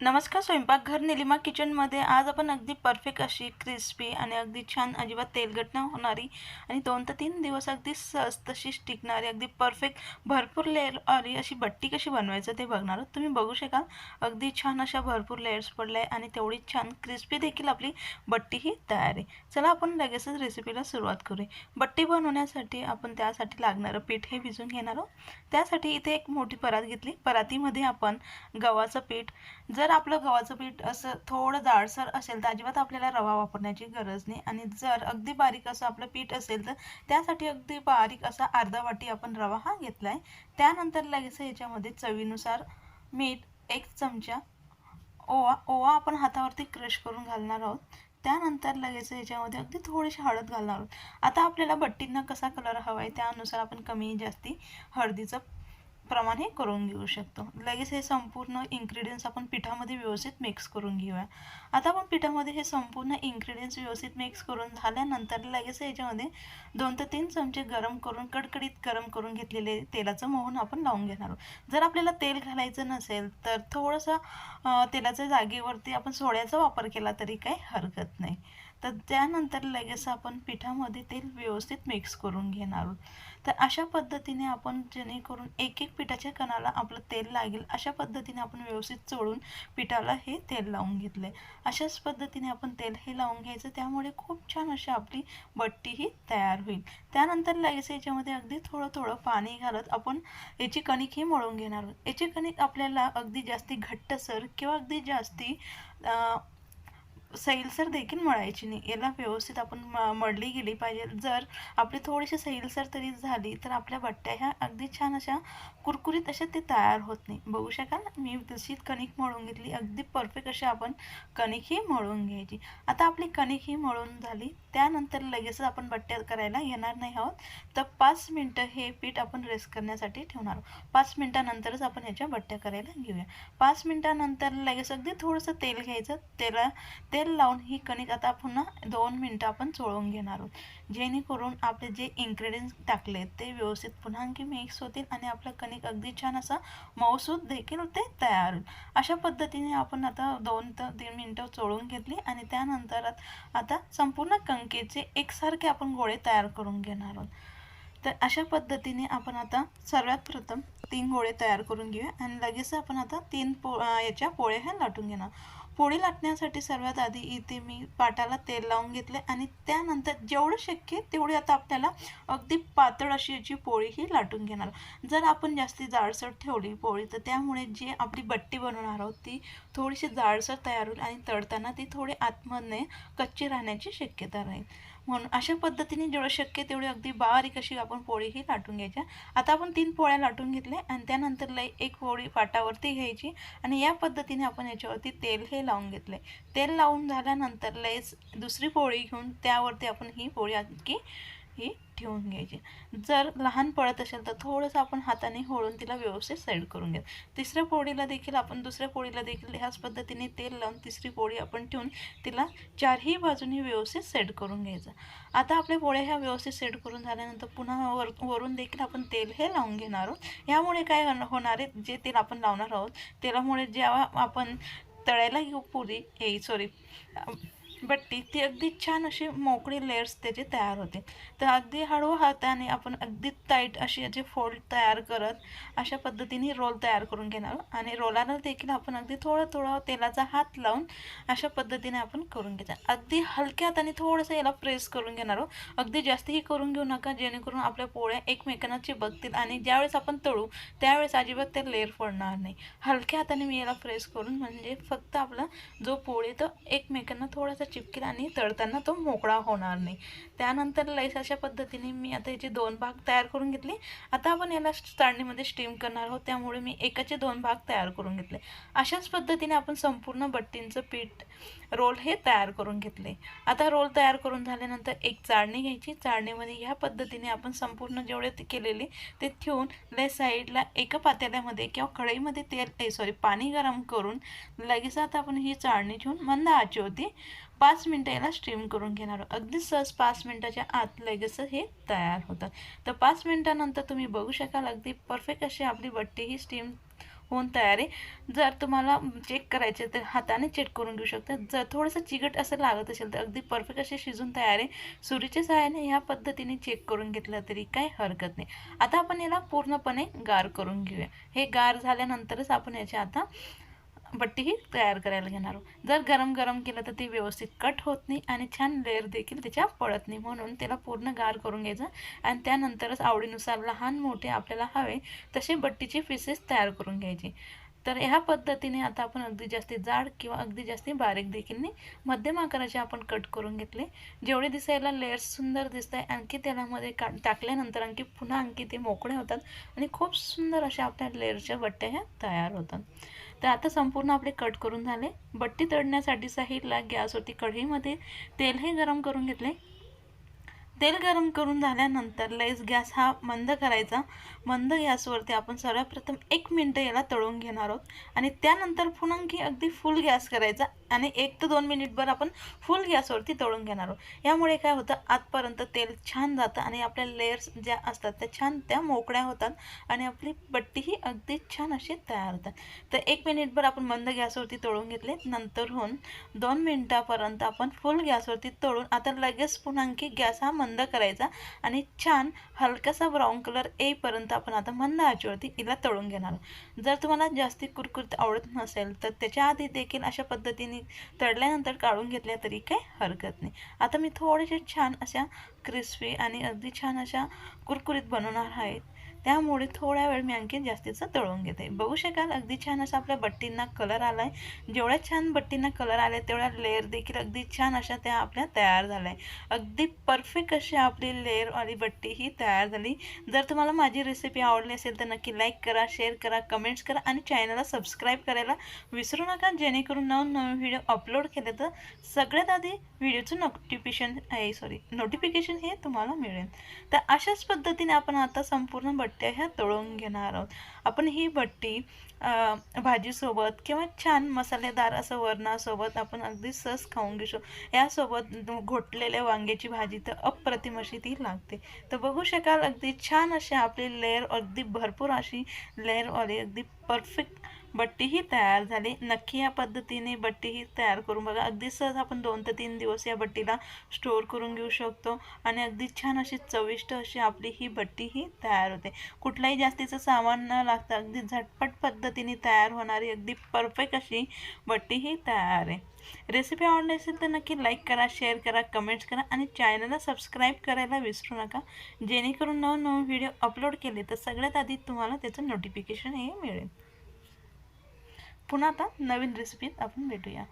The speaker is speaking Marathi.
नमस्कार स्वयंपाकघर निलिमा किचनमध्ये आज आपण अगदी परफेक्ट अशी क्रिस्पी आणि अगदी छान अजिबात तेलकट न होणारी आणि दोन ते तीन दिवस अगदी सहज तशीच टिकणारी अगदी परफेक्ट भरपूर लेअर आली अशी बट्टी कशी बनवायचं ते बघणार आहोत. तुम्ही बघू शकाल अगदी छान अशा भरपूर लेअर्स पडल्या आहे आणि तेवढीच छान क्रिस्पी देखील आपली बट्टी ही तयार आहे. चला आपण लगेचच रेसिपीला सुरुवात करूया. बट्टी बनवण्यासाठी आपण त्यासाठी लागणारं पीठ हे भिजून घेणार आहोत. त्यासाठी इथे एक मोठी परात घेतली. परातीमध्ये आपण गव्हाचं पीठ जर आपलं गव्हाचं पीठ असं थोडं जाडसर असेल तर अजिबात आपल्याला रवा वापरण्याची गरज नाही. आणि जर अगदी बारीक असं आपलं पीठ असेल तर त्यासाठी अगदी बारीक असा अर्धा वाटी आपण रवा हा घेतला आहे त्यानंतर लगेच ह्याच्यामध्ये चवीनुसार मीठ एक चमचा ओवा ओवा आपण हातावरती क्रश करून घालणार आहोत. त्यानंतर लगेच ह्याच्यामध्ये अगदी थोडीशी हळद घालणार आहोत. आता आपल्याला बट्टींना कसा कलर हवा आहे त्यानुसार आपण कमी जास्ती हळदीचं प्रमाणे करून घेऊ शकतो. लगेच हे संपूर्ण इन्ग्रेडियंट्स आपण पिठामध्ये व्यवस्थित मिक्स करून घेऊया. आता आपण पिठामध्ये हे संपूर्ण इन्ग्रेडियंट्स व्यवस्थित मिक्स करून झाल्यानंतर लगेच याच्यामध्ये दोन ते तीन चमचे गरम करून कडकडीत गरम करून घेतलेले तेलाचं मोहन आपण लावून घेणार आहोत. जर आपल्याला तेल घालायचं नसेल तर थोडंसं तेलाच्या जागेवरती आपण सोड्याचा वापर केला तरी काही हरकत नाही. तर त्यानंतर लगेच आपण पिठामध्ये तेल व्यवस्थित मिक्स करून घेणार आहोत. तर अशा पद्धतीने आपण जेणेकरून एक एक पिठाच्या कणाला आपलं तेल लागेल अशा पद्धतीने आपण व्यवस्थित चोळून पिठाला हे तेल लावून घेतले अशाच पद्धतीने आपण तेल हे लावून घ्यायचं त्यामुळे खूप छान अशी आपली बट्टी ही तयार होईल. त्यानंतर लगेच याच्यामध्ये अगदी थोडं थोडं पाणी घालत आपण याची कणिक ही मळून घेणार आहोत. याची कणिक आपल्याला अगदी जास्ती घट्टसर किंवा अगदी जास्ती सैलसर देखील मळायची नाही. याला व्यवस्थित आपण म मळली गेली पाहिजे. जर आपली थोडीशी सैलसर तरी झाली तर आपल्या बट्ट्या ह्या अगदी छान अशा कुरकुरीत अशा ते तयार होत नाही. बघू शकाल? मी तशी कणिक मळून घेतली. अगदी परफेक्ट अशी आपण कणिक ही मळून घ्यायची. आता आपली कणिक ही मळून झाली. त्यानंतर लगेचच आपण बट्ट्या करायला येणार नाही आहोत. तर पाच मिनटं हे पीठ आपण रेस्ट करण्यासाठी ठेवणार आहोत. पाच मिनटानंतरच आपण याच्या बट्ट्या करायला घेऊया. पाच मिनटानंतर लगेच अगदी थोडंसं तेल घ्यायचं. तेला ते तेल लावून ही कणिक आता पुन्हा दोन मिनटं आपण चोळून घेणार आहोत. जेणेकरून आपले जे इन्ग्रेडियंट्स टाकले ते व्यवस्थित पुन्हा आणखी मिक्स होतील आणि आपलं कणिक अगदी छान असा मऊसूद देखील ते तयार होईल. अशा पद्धतीने आपण आता दोन तर तीन मिनटं चोळून घेतली आणि त्यानंतर आता संपूर्ण कणकेचे एकसारखे आपण गोळे तयार करून घेणार आहोत. तर अशा पद्धतीने आपण आता सर्वात प्रथम तीन गोळे तयार करून घेऊया आणि लगेच आपण आता तीन पो याच्या पोळ्या ह्या लाटून घेणार. पोळी लाटण्यासाठी सर्वात आधी इथे मी पाटाला तेल लावून घेतले आणि त्यानंतर जेवढं शक्य तेवढी आता आपल्याला अगदी पातळ अशी याची पोळी ही लाटून घेणार. जर आपण जास्ती जाडसर ठेवली पोळी तर त्यामुळे जी आपली बट्टी बनवणार आहोत ती थोडीशी जाडसर तयार होईल आणि तळताना ती थोडी आतमधने कच्ची राहण्याची शक्यता राहील. म्हणून अशा पद्धतीने जेवढं शक्य तेवढी अगदी बारीक अशी आपण पोळी ही लाटून घ्यायच्या. आता आपण तीन पोळ्या लाटून घेतल्या आणि त्यानंतर लई एक पोळी पाटावरती घ्यायची आणि या पद्धतीने आपण याच्यावरती तेल हे लावून घेतले तेल लावून झाल्यानंतर लईच दुसरी पोळी घेऊन त्यावरती आपण ही पोळी आणखी ही ठेवून घ्यायची. जर लहान पडत असेल तर थोडंसं आपण हाताने होळून तिला व्यवस्थित साईड करून घ्या तिसऱ्या पोळीला देखील आपण दुसऱ्या पोळीला देखील ह्याच पद्धतीने तेल लावून तिसरी पोळी आपण ठेवून तिला चारही बाजूनी व्यवस्थित सेट करून घ्यायचं. आता आपल्या पोळ्या ह्या व्यवस्थित सेट करून झाल्यानंतर पुन्हा वर वरून देखील आपण तेल हे लावून घेणार आहोत. यामुळे काय होणार आहे जे तेल आपण लावणार आहोत तेलामुळे जेव्हा आपण तळायला घेऊ पुरी हे सॉरी बट्टी ती अगदी छान अशी मोकळी लेयर्स त्याचे तयार होते. तर अगदी हळू हाताने आपण अगदी टाईट अशी याचे फोल्ड तयार करत अशा पद्धतीने रोल तयार करून घेणार आणि रोलाला देखील आपण अगदी थोडं थोडं तेलाचा हात लावून अशा पद्धतीने आपण करून घेणार. अगदी हलक्या हाताने थोडंसं याला प्रेस करून घेणार आहोत. अगदी जास्तही करून घेऊ नका जेणेकरून आपल्या पोळ्या एकमेकांना चिबकतील आणि ज्यावेळेस आपण तळू त्यावेळेस अजिबात ते लेअर पडणार नाही. हलक्या हाताने मी याला प्रेस करून म्हणजे फक्त आपला जो पोळी तो एकमेकांना थोडासा चिपकेल आणि तळताना तो मोकळा होणार नाही. त्यानंतर लईस अशा पद्धतीने मी आता याचे दोन भाग तयार करून घेतले आता आपण याला चाळणीमध्ये स्टीम करणार आहोत. त्यामुळे मी एकाचे दोन भाग तयार करून घेतले. अशाच पद्धतीने आपण संपूर्ण बट्टींचं पीठ रोल हे तयार करून घेतले. आता रोल तयार करून झाल्यानंतर एक चाळणी घ्यायची. चाळणीमध्ये ह्या पद्धतीने आपण संपूर्ण जेवढे केलेले ते ठेवून ले साईडला एका पातेल्यामध्ये किंवा कढईमध्ये तेल सॉरी पाणी गरम करून लगेच आता आपण ही चाळणी ठेवून मंद आची होती पाच मिनटं याला स्टीम करून घेणार अगदी सहज पाच मिनटाच्या आत लगेच हे तयार होतं. तर पाच मिनटानंतर तुम्ही बघू शकाल अगदी परफेक्ट अशी आपली बट्टी ही स्टीम होऊन तयार आहे. जर तुम्हाला चेक करायचे तर हाताने चेक करून घेऊ शकता. जर थोडंसं चिकट असं लागत असेल तर अगदी परफेक्ट असे शिजून तयार आहे. सुरीच्या सहाय्याने ह्या पद्धतीने चेक करून घेतलं तरी काही हरकत नाही. आता आपण याला पूर्णपणे गार करून घेऊया. हे गार झाल्यानंतरच आपण याच्या आता बट्टीही तयार करायला घेणार आहोत. जर गरम गरम केलं तर ती व्यवस्थित कट होत नाही आणि छान लेअर देखील त्याच्या पडत नाही. म्हणून त्याला पूर्ण गार करून घ्यायचं आणि त्यानंतरच आवडीनुसार लहान मोठे आपल्याला हवे तसे बट्टीचे पीसेस तयार करून घ्यायचे. तर ह्या पद्धतीने आता आपण अगदी जास्ती जाड किंवा अगदी जास्ती बारीक देखील मध्यम आकाराचे आपण कट करून घेतले. जेवढे दिसायला लेअर्स सुंदर दिसत आहे आणखी तेलामध्ये का टाकल्यानंतर आणखी पुन्हा आणखी ते मोकळे होतात आणि खूप सुंदर अशा आपल्या लेअरच्या बट्ट्या ह्या तयार होतात. तर आता संपूर्ण आपले कट करून झाले. बट्टी तळण्यासाठी साईडला गॅसवरती कढईमध्ये. तेल हे गरम करून घेतले. तेल गरम करून झाल्यानंतर लईच गॅस हा मंद करायचा. मंद गॅसवरती आपण सर्वप्रथम एक मिनटं याला तळून घेणार आहोत. आणि त्यानंतर पुन्हा की अगदी फुल गॅस करायचा. आणि एक ते दोन मिनिटभर आपण फुल गॅसवरती तळून घेणार आहोत. यामुळे काय होतं आतपर्यंत तेल छान जातं आणि आपल्या लेयर्स ज्या असतात त्या छान त्या मोकळ्या होतात आणि आपली बट्टीही अगदी छान अशी तयार होतात. तर एक मिनिटभर आपण मंद गॅसवरती तळून घेतले. नंतरहून दोन मिनिटापर्यंत आपण फुल गॅसवरती तळून आता लगेच पुन्हा आणखी गॅस हा मंद करायचा आणि छान हलकासा ब्राऊन कलर येईपर्यंत आपण आता मंद आचीवरती हिला तळून घेणार जर तुम्हाला जास्ती कुरकुरीत आवडत नसेल तर त्याच्या आधी देखील अशा पद्धतीने तळल्यानंतर काढून घेतल्या तरी काही हरकत नाही. आता मी थोडेसे छान अशा क्रिस्पी आणि अगदी छान अशा कुरकुरीत बनवणार आहेत त्यामुळे थोड्या वेळ मी आणखी जास्तीचं तळून घेते. बघू शकाल अगदी छान असा आपल्या बट्टींना कलर आला आहे जेवढ्या छान बट्टींना कलर आले तेवढ्या लेअर देखील अगदी छान अशा त्या आपल्या तयार झाल्या आहे अगदी परफेक्ट अशी आपली लेअरवाली बट्टी ही तयार झाली. जर तुम्हाला माझी रेसिपी आवडली असेल तर नक्की लाईक करा शेअर करा कमेंट्स करा आणि चॅनलला सबस्क्राईब करायला विसरू नका. जेणेकरून नवनवीन व्हिडिओ अपलोड केले तर सगळ्यात आधी व्हिडिओचं नोटिफिकेशन आहे सॉरी नोटिफिकेशन हे तुम्हाला मिळेल. तर अशाच पद्धतीने आपण आता संपूर्ण भट्ट्या ह्या तळून घेणार आहोत. आपण ही भट्टी भाजीसोबत किंवा छान मसालेदार असं वरणासोबत आपण अगदी सहज खाऊन घेऊ शकतो. यासोबत घोटलेल्या वांग्याची भाजी तर अप्रतिम अशी ती लागते. तर बघू शकाल अगदी छान अशी आपली लेअर अगदी भरपूर अशी लेअरवाली अगदी परफेक्ट बट्टीही तयार झाली. नक्की या पद्धतीने बट्टीही तयार करून बघा. अगदी सहज आपण दोन ते तीन दिवस या बट्टीला स्टोअर करून घेऊ शकतो. आणि अगदी छान अशी चविष्ट अशी आपली ही बट्टीही तयार होते. कुठलाही जास्तीचं सामान न लागता अगदी झटपट पद्धतीने तयार होणारी अगदी परफेक्ट अशी बट्टी ही तयार आहे. रेसिपी आवडली असेल तर नक्की लाईक करा शेअर करा कमेंट्स करा आणि चॅनलला सबस्क्राईब करायला विसरू नका. जेणेकरून नवनवीन व्हिडिओ अपलोड केले तर सगळ्यात आधी तुम्हाला त्याचं नोटिफिकेशन हे मिळेल. पुन्हा आता नवीन रेसिपीत आपण भेटूया.